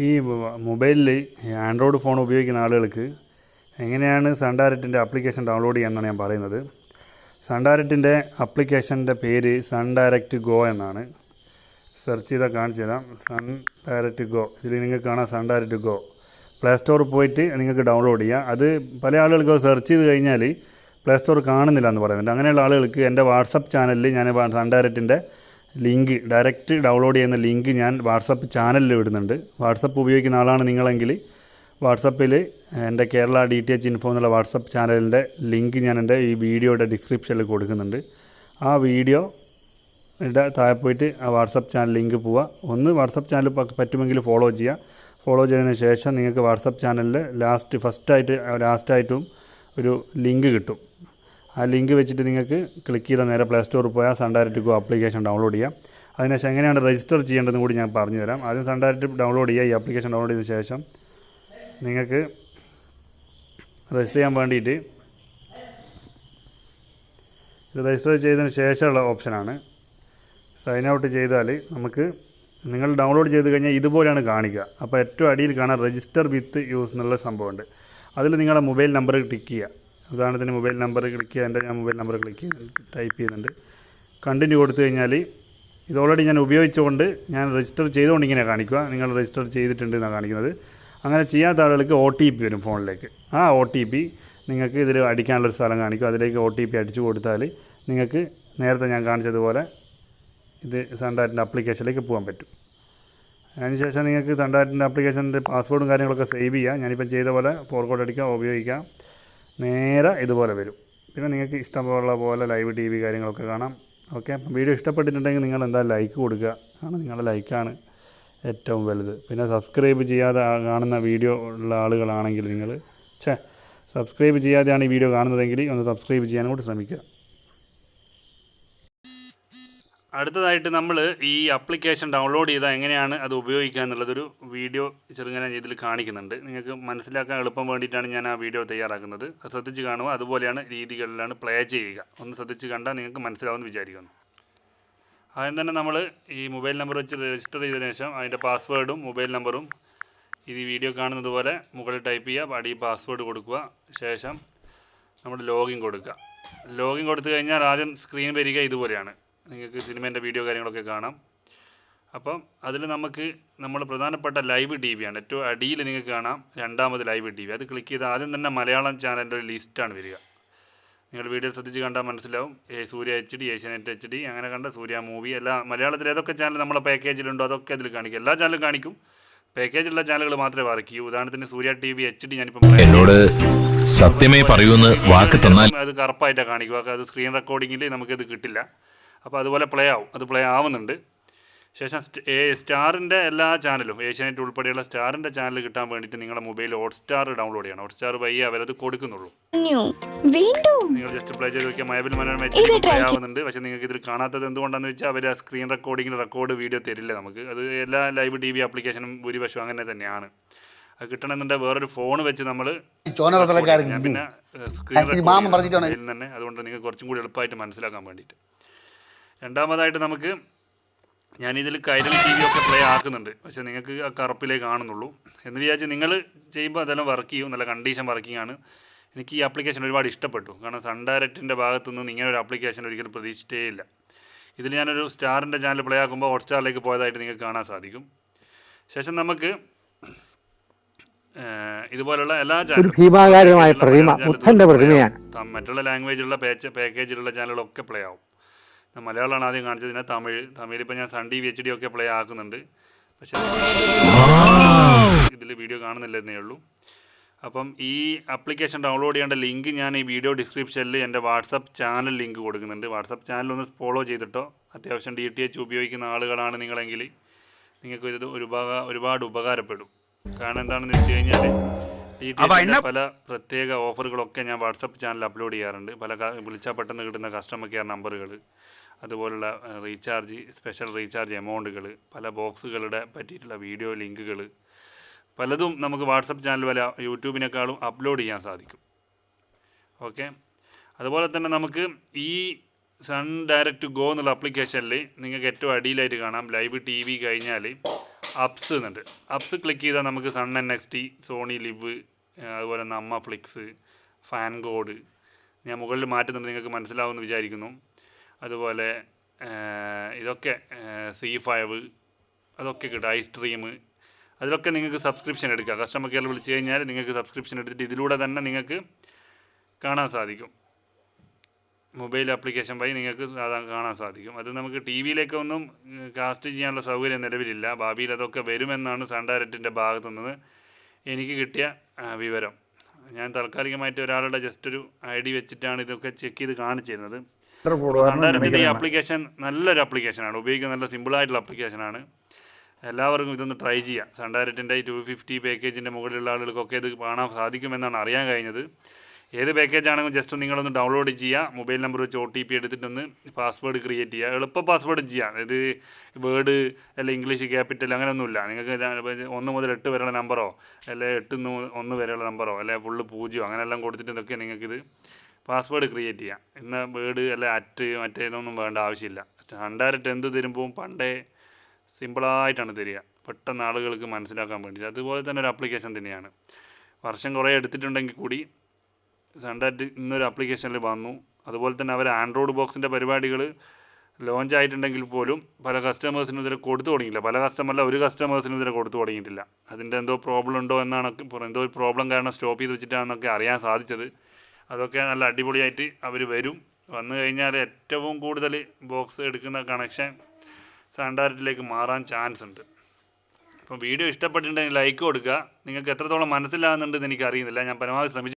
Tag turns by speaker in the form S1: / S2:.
S1: ഈ മൊബൈലിൽ Android phone ഉപയോഗിക്കുന്ന ആളുകൾക്ക് എങ്ങനെയാണ് സൺഡയറക്റ്റിന്റെ ആപ്ലിക്കേഷൻ ഡൗൺലോഡ് ചെയ്യാമെന്നാണ് ഞാൻ പറയുന്നത്. സൺഡയറക്റ്റിന്റെ ആപ്ലിക്കേഷന്റെ പേര് സൺ ഡയറക്റ്റ് ഗോ എന്നാണ്. സെർച്ച് ചെയ്താൽ കാണിച്ചു തരാം. Sun Direct Go. ഇതിൽ നിങ്ങൾക്ക് കാണാം സൺ ഡയറക്റ്റ് ഗോ. പ്ലേ സ്റ്റോറിൽ പോയിട്ട് നിങ്ങൾക്ക് ഡൗൺലോഡ് ചെയ്യാം. അത് പല ആളുകൾക്ക് സെർച്ച് ചെയ്ത് കഴിഞ്ഞാൽ പ്ലേ സ്റ്റോർ കാണുന്നില്ല എന്ന് പറയുന്നുണ്ട്. അങ്ങനെയുള്ള ആളുകൾക്ക് എന്റെ വാട്സപ്പ് ചാനലിൽ ഞാൻ സൺ ഡയറക്റ്റിന്റെ ലിങ്ക് ഡയറക്റ്റ് ഡൗൺലോഡ് ചെയ്യുന്ന ലിങ്ക് ഞാൻ വാട്സപ്പ് ചാനലിൽ വിടുന്നുണ്ട് വാട്സപ്പ് ഉപയോഗിക്കുന്ന ആളാണ് നിങ്ങളെങ്കിൽ വാട്സപ്പിൽ എന്റെ Kerala D T H info എന്നുള്ള വാട്സപ്പ് ചാനലിന്റെ ലിങ്ക് ഞാൻ എന്റെ ഈ വീഡിയോയുടെ ഡിസ്ക്രിപ്ഷനിൽ കൊടുക്കുന്നുണ്ട്. ആ വീഡിയോ ഇവിടെ താഴെ പോയിട്ട് ആ വാട്സപ്പ് ചാനൽ ലിങ്ക് പോവുക. ഒന്ന് വാട്സപ്പ് ചാനൽ പറ്റുമെങ്കിൽ ഫോളോ ചെയ്യുക. ഫോളോ ചെയ്തതിന് ശേഷം നിങ്ങൾക്ക് വാട്സപ്പ് ചാനലിൽ ലാസ്റ്റ് ഫസ്റ്റായിട്ട് ലാസ്റ്റായിട്ടും ഒരു ലിങ്ക് കിട്ടും. ആ ലിങ്ക് വെച്ചിട്ട് നിങ്ങൾക്ക് ക്ലിക്ക് ചെയ്താൽ നേരെ പ്ലേ സ്റ്റോറിൽ പോയാൽ Sun Direct Go application download ചെയ്യാം. അതിനുശേഷം എങ്ങനെയാണ് രജിസ്റ്റർ ചെയ്യേണ്ടതെന്ന് കൂടി ഞാൻ പറഞ്ഞു തരാം. ആദ്യം സൺ ഡയറക്റ്റ് ഡൗൺലോഡ് ചെയ്യുക ഈ ആപ്ലിക്കേഷൻ ഡൗൺലോഡ് ചെയ്ത ശേഷം നിങ്ങൾക്ക് രജിസ്റ്റർ ചെയ്യാൻ വേണ്ടിയിട്ട് രജിസ്റ്റർ ചെയ്തതിന് ശേഷമുള്ള ഓപ്ഷനാണ് സൈൻ ഔട്ട് ചെയ്താൽ നമുക്ക് നിങ്ങൾ ഡൗൺലോഡ് ചെയ്ത് കഴിഞ്ഞാൽ ഇതുപോലെയാണ് കാണിക്കുക. അപ്പോൾ ഏറ്റവും അടിയിൽ കാണാൻ രജിസ്റ്റർ വിത്ത് യൂസ് എന്നുള്ള സംഭവമുണ്ട്. അതിൽ നിങ്ങളുടെ മൊബൈൽ നമ്പർ ടിക്ക് ചെയ്യുക. ഉദാഹരണത്തിന് മൊബൈൽ നമ്പർ ക്ലിക്ക് ചെയ്യാൻ ഞാൻ മൊബൈൽ നമ്പർ ക്ലിക്ക് ചെയ്യുന്നുണ്ട് ടൈപ്പ് ചെയ്യുന്നുണ്ട്. കണ്ടിന്യൂ കൊടുത്തു കഴിഞ്ഞാൽ ഇത് ഓൾറെഡി ഞാൻ ഉപയോഗിച്ചുകൊണ്ട് ഞാൻ രജിസ്റ്റർ ചെയ്തുകൊണ്ട് ഇങ്ങനെ കാണിക്കുക. നിങ്ങൾ രജിസ്റ്റർ ചെയ്തിട്ടുണ്ട് എന്നാണ് കാണിക്കുന്നത്. അങ്ങനെ ചെയ്യാത്ത ആളുകൾക്ക് ഒ ടി പി വരും ഫോണിലേക്ക്. ആ ഒ ടി പി നിങ്ങൾക്ക് ഇതിൽ അടിക്കാനുള്ളൊരു സ്ഥലം കാണിക്കും. അതിലേക്ക് ഒ ടി പി അടിച്ചു കൊടുത്താൽ നിങ്ങൾക്ക് നേരത്തെ ഞാൻ കാണിച്ചതുപോലെ ഇത് സൺഡാറ്റിന്റെ അപ്ലിക്കേഷനിലേക്ക് പോകാൻ പറ്റും. അതിനുശേഷം നിങ്ങൾക്ക് സൺഡാറ്റിന്റെ അപ്ലിക്കേഷന്റെ പാസ്വേഡും കാര്യങ്ങളൊക്കെ സേവ് ചെയ്യാം. ഞാനിപ്പം ചെയ്ത പോലെ ഫോർ കോഡ് അടിക്കാം ഉപയോഗിക്കാം. നേരെ ഇതുപോലെ വരും. പിന്നെ നിങ്ങൾക്ക് ഇഷ്ടമുള്ള പോലെ ലൈവ് ടി വി കാര്യങ്ങളൊക്കെ കാണാം. ഓക്കെ? വീഡിയോ ഇഷ്ടപ്പെട്ടിട്ടുണ്ടെങ്കിൽ നിങ്ങൾ എന്താ ലൈക്ക് കൊടുക്കുക. ആണ് നിങ്ങളുടെ ലൈക്കാണ് ഏറ്റവും വലുത്. പിന്നെ സബ്സ്ക്രൈബ് ചെയ്യാതെ കാണുന്ന വീഡിയോ ഉള്ള ആളുകളാണെങ്കിൽ നിങ്ങൾ ഛേ സബ്സ്ക്രൈബ് ചെയ്യാതെയാണ് ഈ വീഡിയോ കാണുന്നതെങ്കിൽ ഒന്ന് സബ്സ്ക്രൈബ് ചെയ്യാനും കൂടി ശ്രമിക്കുക. അടുത്തതായിട്ട് നമ്മൾ ഈ ആപ്ലിക്കേഷൻ ഡൗൺലോഡ് ചെയ്താൽ എങ്ങനെയാണ് അത് ഉപയോഗിക്കുക എന്നുള്ളതൊരു വീഡിയോ ചെറുങ്ങനെ ഇതിൽ കാണിക്കുന്നുണ്ട്. നിങ്ങൾക്ക് മനസ്സിലാക്കാൻ എളുപ്പം വേണ്ടിയിട്ടാണ് ഞാൻ ആ വീഡിയോ തയ്യാറാക്കുന്നത്. ശ്രദ്ധിച്ച് കാണുക. അതുപോലെയാണ് രീതികളിലാണ് പ്ലേ ചെയ്യുക. ഒന്ന് ശ്രദ്ധിച്ച് കണ്ടാൽ നിങ്ങൾക്ക് മനസ്സിലാവുമെന്ന് വിചാരിക്കുന്നു. ആദ്യം തന്നെ നമ്മൾ ഈ മൊബൈൽ നമ്പർ വെച്ച് രജിസ്റ്റർ ചെയ്തതിനു ശേഷം അതിന്റെ പാസ്വേഡും മൊബൈൽ നമ്പറും ഇത് വീഡിയോ കാണുന്നത് പോലെ മുകളിൽ ടൈപ്പ് ചെയ്യുക. അടി പാസ്വേഡ് കൊടുക്കുക. ശേഷം നമ്മൾ ലോഗിൻ കൊടുക്കുക. ലോഗിൻ കൊടുത്തു കഴിഞ്ഞാൽ ആദ്യം സ്ക്രീൻ വരിക ഇതുപോലെയാണ്. നിങ്ങൾക്ക് സിനിമേന്റെ വീഡിയോ കാര്യങ്ങളൊക്കെ കാണാം. അപ്പം അതിൽ നമുക്ക് നമ്മൾ പ്രധാനപ്പെട്ട ലൈവ് ടി ആണ്. ഏറ്റവും അടിയിൽ നിങ്ങൾക്ക് കാണാം രണ്ടാമത് ലൈവ് ടി വി. അത് ക്ലിക്ക് ചെയ്ത് ആദ്യം തന്നെ മലയാളം ചാനലിന്റെ ഒരു ലിസ്റ്റാണ് വരിക. നിങ്ങൾ വീഡിയോ ശ്രദ്ധിച്ച് കണ്ടാൽ മനസ്സിലാവും. ഏ Surya H D Asianet H D അങ്ങനെ കണ്ട സൂര്യ മൂവി എല്ലാ മലയാളത്തിൽ ഏതൊക്കെ ചാനൽ നമ്മളെ പാക്കേജിലുണ്ടോ അതൊക്കെ അതിൽ കാണിക്കും. എല്ലാ ചാനലും കാണിക്കും. പാക്കേജുള്ള ചാനലുകൾ മാത്രമേ വർക്ക് ഉദാഹരണത്തിന് Surya T V H D ഞാനിപ്പോൾ
S2: എന്നോട് സത്യമേ പറയൂന്ന് വാക്ക് തന്നാൽ
S1: അത് കറുപ്പായിട്ടാണ് കാണിക്കുക. അത് സ്ക്രീൻ റെക്കോർഡിങ്ങിൽ നമുക്കത് കിട്ടില്ല. അപ്പോൾ അതുപോലെ പ്ലേ ആവും. അത് പ്ലേ ആവുന്നുണ്ട്. ശേഷം സ്റ്റ്- സ്റ്റാറിന്റെ എല്ലാ ചാനലും ഏഷ്യാനെറ്റ് ഉൾപ്പെടെയുള്ള സ്റ്റാറിന്റെ ചാനൽ കിട്ടാൻ വേണ്ടിയിട്ട് നിങ്ങളുടെ മൊബൈൽ ഹോട്ട്സ്റ്റാർ ഡൗൺലോഡ് ചെയ്യണം. ഹോട്ട്സ്റ്റാർ വഴി അവരത് കൊടുക്കുന്നുള്ളൂ.
S3: ന്യൂ വീണ്ടും
S1: നിങ്ങൾ ജസ്റ്റ് പ്ലേ ചെയ്ത് നോക്കിയാൽ മയബിൽ മനോരമ പ്ലേ ആവുന്നുണ്ട്. പക്ഷേ നിങ്ങൾക്ക് ഇതിൽ കാണാത്തത് എന്തുകൊണ്ടാണെന്ന് വെച്ചാൽ അവർ ആ സ്ക്രീൻ റെക്കോർഡിങ്ങിൽ റെക്കോർഡ് വീഡിയോ തരില്ല നമുക്ക്. അത് എല്ലാ ലൈവ് ടി വി ആപ്ലിക്കേഷനും ഭൂരിപക്ഷം അങ്ങനെ തന്നെയാണ്. അത് കിട്ടണമെന്നുണ്ടെങ്കിൽ വേറൊരു ഫോൺ വെച്ച് നമ്മൾ പിന്നെ സ്ക്രീൻ റെക്കോർഡിംഗ് തന്നെ. അതുകൊണ്ട് നിങ്ങൾക്ക് കുറച്ചും കൂടി എളുപ്പമായിട്ട് മനസ്സിലാക്കാൻ വേണ്ടിയിട്ട്. രണ്ടാമതായിട്ട് നമുക്ക് ഞാനിതിൽ കൈരൽ ടി വി ഒക്കെ പ്ലേ ആക്കുന്നുണ്ട്. പക്ഷെ നിങ്ങൾക്ക് ആ കറുപ്പിലേ കാണുന്നുള്ളൂ. എന്ന് വിചാരിച്ച് നിങ്ങൾ ചെയ്യുമ്പോൾ അതെല്ലാം വർക്ക് ചെയ്യും. നല്ല കണ്ടീഷൻ വർക്കിംഗ് ആണ്. എനിക്ക് ഈ ആപ്ലിക്കേഷൻ ഒരുപാട് ഇഷ്ടപ്പെട്ടു. കാരണം സൺ ഡയറക്റ്റിന്റെ ഭാഗത്തു നിന്ന് ഇങ്ങനെ ഒരു ആപ്ലിക്കേഷൻ ഒരിക്കലും പ്രതീക്ഷിച്ചേ ഇല്ല. ഇതിൽ ഞാനൊരു സ്റ്റാറിന്റെ ചാനൽ പ്ലേ ആക്കുമ്പോൾ ഹോട്ട്സ്റ്റാറിലേക്ക് പോയതായിട്ട് നിങ്ങൾക്ക് കാണാൻ സാധിക്കും. ശേഷം നമുക്ക് ഇതുപോലുള്ള എല്ലാ ചാനലും മറ്റുള്ള ലാംഗ്വേജിലുള്ള പാക്കേജിലുള്ള ചാനലുകളൊക്കെ പ്ലേ ആവും. മലയാളമാണ് ആദ്യം കാണിച്ചത്. പിന്നെ തമിഴ് തമിഴ് ഇപ്പം ഞാൻ Sun T V H D ഒക്കെ പ്ലേ ആക്കുന്നുണ്ട്. പക്ഷേ ഇതിൽ വീഡിയോ കാണുന്നില്ലെന്നേ ഉള്ളൂ. അപ്പം ഈ ആപ്ലിക്കേഷൻ ഡൗൺലോഡ് ചെയ്യേണ്ട ലിങ്ക് ഞാൻ ഈ വീഡിയോ ഡിസ്ക്രിപ്ഷനിൽ എന്റെ വാട്സപ്പ് ചാനൽ ലിങ്ക് കൊടുക്കുന്നുണ്ട്. വാട്സപ്പ് ചാനൽ ഒന്ന് ഫോളോ ചെയ്തിട്ടോ? അത്യാവശ്യം ഡി ടി എച്ച് ഉപയോഗിക്കുന്ന ആളുകളാണ് നിങ്ങളെങ്കിൽ നിങ്ങൾക്ക് ഇത് ഒരുപാട് ഒരുപാട് ഉപകാരപ്പെടും. കാരണം എന്താണെന്ന് വെച്ച് കഴിഞ്ഞാൽ ഡി ടി എച്ചിന്റെ പല പ്രത്യേക ഓഫറുകളൊക്കെ ഞാൻ വാട്സപ്പ് ചാനൽ അപ്ലോഡ് ചെയ്യാറുണ്ട്. പല വിളിച്ചാൽ പെട്ടെന്ന് കിട്ടുന്ന കസ്റ്റമർ കെയർ നമ്പറുകൾ അതുപോലുള്ള റീചാർജ് സ്പെഷ്യൽ റീചാർജ് എമൗണ്ടുകൾ പല ബോക്സുകളുടെ പറ്റിയിട്ടുള്ള വീഡിയോ ലിങ്കുകൾ പലതും നമുക്ക് വാട്സപ്പ് ചാനൽ വല്ല യൂട്യൂബിനേക്കാളും അപ്ലോഡ് ചെയ്യാൻ സാധിക്കും. ഓക്കെ അതുപോലെ തന്നെ നമുക്ക് ഈ സൺ ഡയറക്റ്റ് ഗോ എന്നുള്ള ആപ്ലിക്കേഷനിൽ നിങ്ങൾക്ക് ഏറ്റവും അടിയിലായിട്ട് കാണാം ലൈവ് ടി വി കഴിഞ്ഞാൽ അപ്സ് എന്നുണ്ട് അപ്സ് ക്ലിക്ക് ചെയ്താൽ നമുക്ക് Sun N X T Sony LIV അതുപോലെ നമ്മ ഫ്ലിക്സ് ഫാൻ കോഡ് ഞാൻ മുകളിൽ മാറ്റുന്നുണ്ട് നിങ്ങൾക്ക് മനസ്സിലാവുമെന്ന് വിചാരിക്കുന്നു. അതുപോലെ ഇതൊക്കെ സി ഫൈവ് അതൊക്കെ കിട്ടും ഐ സ്ട്രീം അതിലൊക്കെ നിങ്ങൾക്ക് സബ്സ്ക്രിപ്ഷൻ എടുക്കാം. കസ്റ്റമർ കെയർ വിളിച്ച് കഴിഞ്ഞാൽ നിങ്ങൾക്ക് സബ്സ്ക്രിപ്ഷൻ എടുത്തിട്ട് ഇതിലൂടെ തന്നെ നിങ്ങൾക്ക് കാണാൻ സാധിക്കും. മൊബൈൽ ആപ്ലിക്കേഷൻ വഴി നിങ്ങൾക്ക് കാണാൻ സാധിക്കും. അത് നമുക്ക് ടി വിയിലേക്കൊന്നും കാസ്റ്റ് ചെയ്യാനുള്ള സൗകര്യം നിലവിലില്ല. ഭാവിയിൽ അതൊക്കെ വരുമെന്നാണ് സൺ ഡയറക്റ്റിന്റെ ഭാഗത്തു നിന്ന് എനിക്ക് കിട്ടിയ വിവരം. ഞാൻ താൽക്കാലികമായിട്ട് ഒരാളുടെ ജസ്റ്റ് ഒരു ഐ ഡി വെച്ചിട്ടാണ് ഇതൊക്കെ ചെക്ക് ചെയ്ത് കാണിച്ചിരുന്നത്. ഡയറക്റ്റിന്റെ ഈ ആപ്ലിക്കേഷൻ നല്ലൊരു ആപ്ലിക്കേഷനാണ് ഉപയോഗിക്കാൻ നല്ല സിമ്പിളായിട്ടുള്ള ആപ്ലിക്കേഷനാണ് എല്ലാവർക്കും ഇതൊന്ന് ട്രൈ ചെയ്യാം. സൺ ഡയറക്റ്റിന്റെ ഈ ടു ഫിഫ്റ്റി പാക്കേജിന്റെ മുകളിലുള്ള ആളുകൾക്കൊക്കെ ഇത് കാണാൻ സാധിക്കുമെന്നാണ് അറിയാൻ കഴിഞ്ഞത്. ഏത് പാക്കേജ് ആണെങ്കിലും ജസ്റ്റ് നിങ്ങളൊന്ന് ഡൗൺലോഡ് ചെയ്യുക മൊബൈൽ നമ്പർ വെച്ച് ഒ ടി പി എടുത്തിട്ടൊന്ന് പാസ്വേഡ് ക്രിയേറ്റ് ചെയ്യുക എളുപ്പ പാസ്വേഡ് ചെയ്യുക അതായത് വേർഡ് അല്ല ഇംഗ്ലീഷ് ക്യാപിറ്റൽ അങ്ങനെയൊന്നുമില്ല. നിങ്ങൾക്ക് ഒന്ന് മുതൽ എട്ട് വരെയുള്ള നമ്പറോ അല്ലെ എട്ട് ഒന്ന് വരെയുള്ള നമ്പറോ അല്ലെ ഫുള്ള് പൂജ്യമോ അങ്ങനെയെല്ലാം കൊടുത്തിട്ട് ഇതൊക്കെ നിങ്ങൾക്കിത് പാസ്വേഡ് ക്രിയേറ്റ് ചെയ്യാം. ഇന്ന് വേർഡ് അല്ല അറ്റ് മറ്റേതൊന്നും വേണ്ട ആവശ്യമില്ല. ഡയറക്റ്റ് എന്ത് തരുമ്പോൾ പണ്ടേ സിമ്പിളായിട്ടാണ് തരിക. പെട്ടെന്ന് ആളുകൾക്ക് മനസ്സിലാക്കാൻ വേണ്ടിയിട്ട്. അതുപോലെ തന്നെ ഒരു ആപ്ലിക്കേഷൻ തന്നെയാണ്. വർഷം കുറേ എടുത്തിട്ടുണ്ടെങ്കിൽ കൂടി സൺഡാറ്റ് ഇന്നൊരു ആപ്ലിക്കേഷനിൽ വന്നു. അതുപോലെ തന്നെ അവർ ആൻഡ്രോയിഡ് ബോക്സിന്റെ പരിപാടികൾ ലോഞ്ച് ആയിട്ടുണ്ടെങ്കിൽ പോലും പല കസ്റ്റമേഴ്സിനും ഇതുവരെ കൊടുത്തു തുടങ്ങിയില്ല. പല കസ്റ്റമറില്ല ഒരു കസ്റ്റമേഴ്സിനും ഇതുവരെ കൊടുത്തു തുടങ്ങിയിട്ടില്ല. അതിന്റെ എന്തോ പ്രോബ്ലം ഉണ്ടോ എന്നാണ് എന്തോ ഒരു പ്രോബ്ലം കാരണം സ്റ്റോപ്പ് ചെയ്ത് വെച്ചിട്ടാണെന്നൊക്കെ അറിയാൻ സാധിച്ചത്. അതൊക്കെ നല്ല അടിപൊളിയായിട്ട് അവർ വരും. വന്നു കഴിഞ്ഞാൽ ഏറ്റവും കൂടുതൽ ബോക്സ് എടുക്കുന്ന കണക്ഷൻ സൺഡാരറ്റിലേക്ക് മാറാൻ ചാൻസ് ഉണ്ട്. അപ്പോൾ വീഡിയോ ഇഷ്ടപ്പെട്ടിട്ടുണ്ടെങ്കിൽ ലൈക്ക് കൊടുക്കുക. നിങ്ങൾക്ക് എത്രത്തോളം മനസ്സിലാകുന്നുണ്ടെന്ന് എനിക്ക് അറിയുന്നില്ല ഞാൻ പരമാവധി ശ്രമിച്ചു